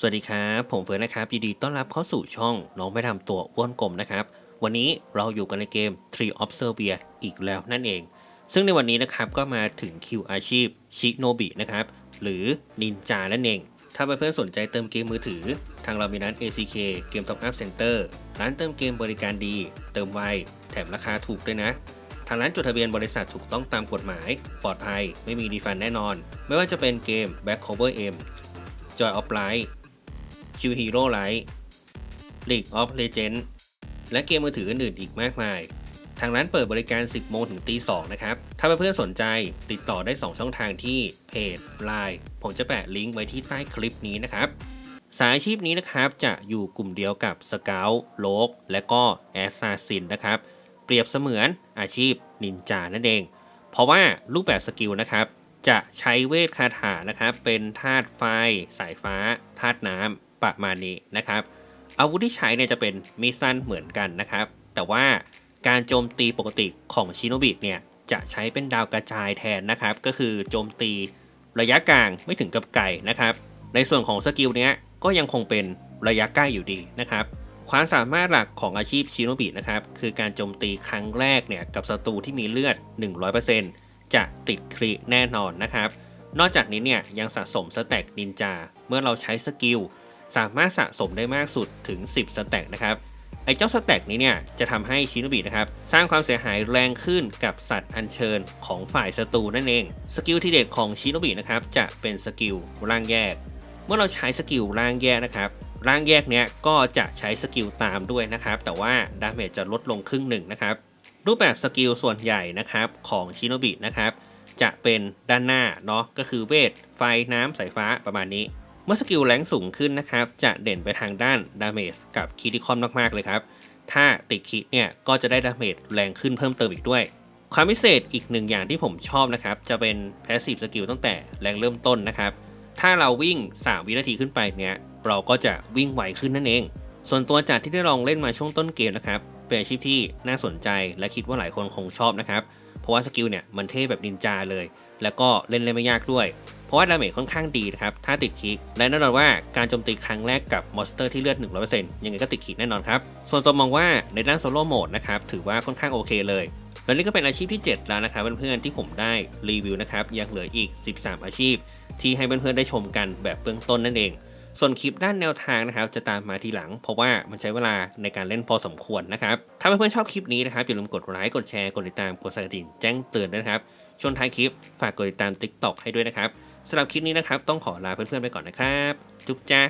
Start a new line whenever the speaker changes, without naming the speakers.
สวัสดีครับผมเฟิร์นนะครับยินดีต้อนรับเข้าสู่ช่องน้องไม่ทำตัวอ้วนกลมนะครับ วันนี้เราอยู่กันในเกม Tree of Serbia อีกแล้วนั่นเอง ซึ่งในวันนี้นะครับก็มาถึงคิวอาชีพชิโนบินะครับหรือนินจานั่นเอง ถ้าเพื่อนๆสนใจเติมเกมมือถือ ทางเรามีร้าน ACK เกม Top Up Center ร้านเติมเกมบริการดี เติมไวแถมราคาถูกด้วยนะทางร้านจดทะเบียนบริษัทถูกต้องตามกฎหมาย ปลอดภัย ไม่มีดีฟันแน่นอน ไม่ว่าจะเป็นเกม Back Cover M Joy of Light ชิวฮีโร่ไลท์ League of Legends และเกมมือถืออื่นๆอีกมากมาย ทางร้านเปิดบริการ 10 โมงถึงตี 2 นะครับ ถ้าเพื่อนๆสนใจติดต่อได้ 2 ช่องทางที่เพจ Line ผมจะแปะลิงก์ไว้ที่ใต้คลิปนี้นะครับ สายอาชีพนี้นะครับจะอยู่กลุ่มเดียวกับสเกลโลก และก็แอสซ s ซินนะครับ เปรียบเสมือนอาชีพนินจานั่นเอง เพราะว่ารูปแบบสกิลนะครับ จะใช้เวทคาถานะครับ เป็นธาตุไฟ สายฟ้าธาตุน้ำ ประมาณนี้นะครับ อาวุธที่ใช้เนี่ยจะเป็นมีดสั้นเหมือนกันนะครับ แต่ว่าการโจมตีปกติของชิโนบิเนี่ยจะใช้เป็นดาวกระจายแทนนะครับ ก็คือโจมตีระยะกลางไม่ถึงกับไกลนะครับ ในส่วนของสกิลเนี้ยก็ยังคงเป็นระยะใกล้อยู่ดีนะครับ ความสามารถหลักของอาชีพชิโนบินะครับ คือการโจมตีครั้งแรกเนี่ยกับศัตรูที่มีเลือด 100%จะติดคริแน่นอนนะครับ นอกจากนี้เนี่ยยังสะสมสแต็กนินจา เมื่อเราใช้สกิล สามารถสะสมได้มากสุดถึง 10 สแต็กนะครับไอ้เจ้าสแต็กนี้เนี่ยจะทำให้ชิโนบินะครับสร้างความเสียหายแรงขึ้นกับสัตว์อัญเชิญของฝ่ายศัตรูนั่นเอง สกิลที่เด็ดของชิโนบินะครับจะเป็นสกิลร่างแยก เมื่อเราใช้สกิลร่างแยกนะครับร่างแยกเนี้ยก็จะใช้สกิลตามด้วยนะครับ แต่ว่าดาเมจจะลดลงครึ่งหนึ่งนะครับ รูปแบบสกิลส่วนใหญ่นะครับของชิโนบินะครับจะเป็นด้านหน้าเนาะก็คือเวท ไฟน้ำสายฟ้าประมาณนี้ มื่อสกิลแรงสูงขึ้นนะครับ จะเด่นไปทางด้านดาเมจกับคิติคอนมากๆเลยครับ ถ้าติดคิดเนี่ยก็จะได้ดาเมจแรงขึ้นเพิ่มเติมอีกด้วย ความพิเศษอีกหนึ่งอย่างที่ผมชอบนะครับ จะเป็น Passive Skill ตั้งแต่แรงเริ่มต้นนะครับ ถ้าเราวิ่ง 3 วินาทีขึ้นไปเนี่ยเราก็จะวิ่งไวขึ้นนั่นเอง ส่วนตัวจากที่ได้ลองเล่นมาช่วงต้นเกมนะครับเป็นอาชีพที่น่าสนใจและคิดว่าหลายคนคงชอบนะครับ เพราะว่าสกิลเนี่ยมันเท่แบบนินจาเลย แล้วก็เล่นเล่นไม่ยากด้วย เพราะว่าดาเมจค่อนข้างดีนะครับ ถ้าติดคิก และแน่นอนว่าการโจมตีครั้งแรกกับมอนสเตอร์ที่เลือด 100%ยังไงก็ติดคิกแน่นอนครับ ส่วนตัวมองว่าในด้านโซโล่โหมดนะครับ ถือว่าค่อนข้างโอเคเลย และนี่ก็เป็นอาชีพที่ 7 แล้วนะครับเพื่อนๆที่ผมได้รีวิวนะครับ ยังเหลืออีก 13 อาชีพ ที่ให้เพื่อนๆได้ชมกันแบบเบื้องต้นนั่นเอง ส่วนคลิปด้านแนวทางนะครับ จะตามมาทีหลัง เพราะว่ามันใช้เวลาในการเล่นพอสมควรนะครับ ถ้าเพื่อนๆชอบคลิปนี้นะครับอย่าลืมกดไลค์ กดแชร์ กดติดตาม กดสั่นกระดิ่งแจ้งเตือนด้วยนะครับช่วงท้ายคลิปฝากกดติดตาม TikTok ให้ด้วยนะครับ สำหรับคลิปนี้นะครับ ต้องขอลาเพื่อนๆไปก่อนนะครับ จุ๊บจ้า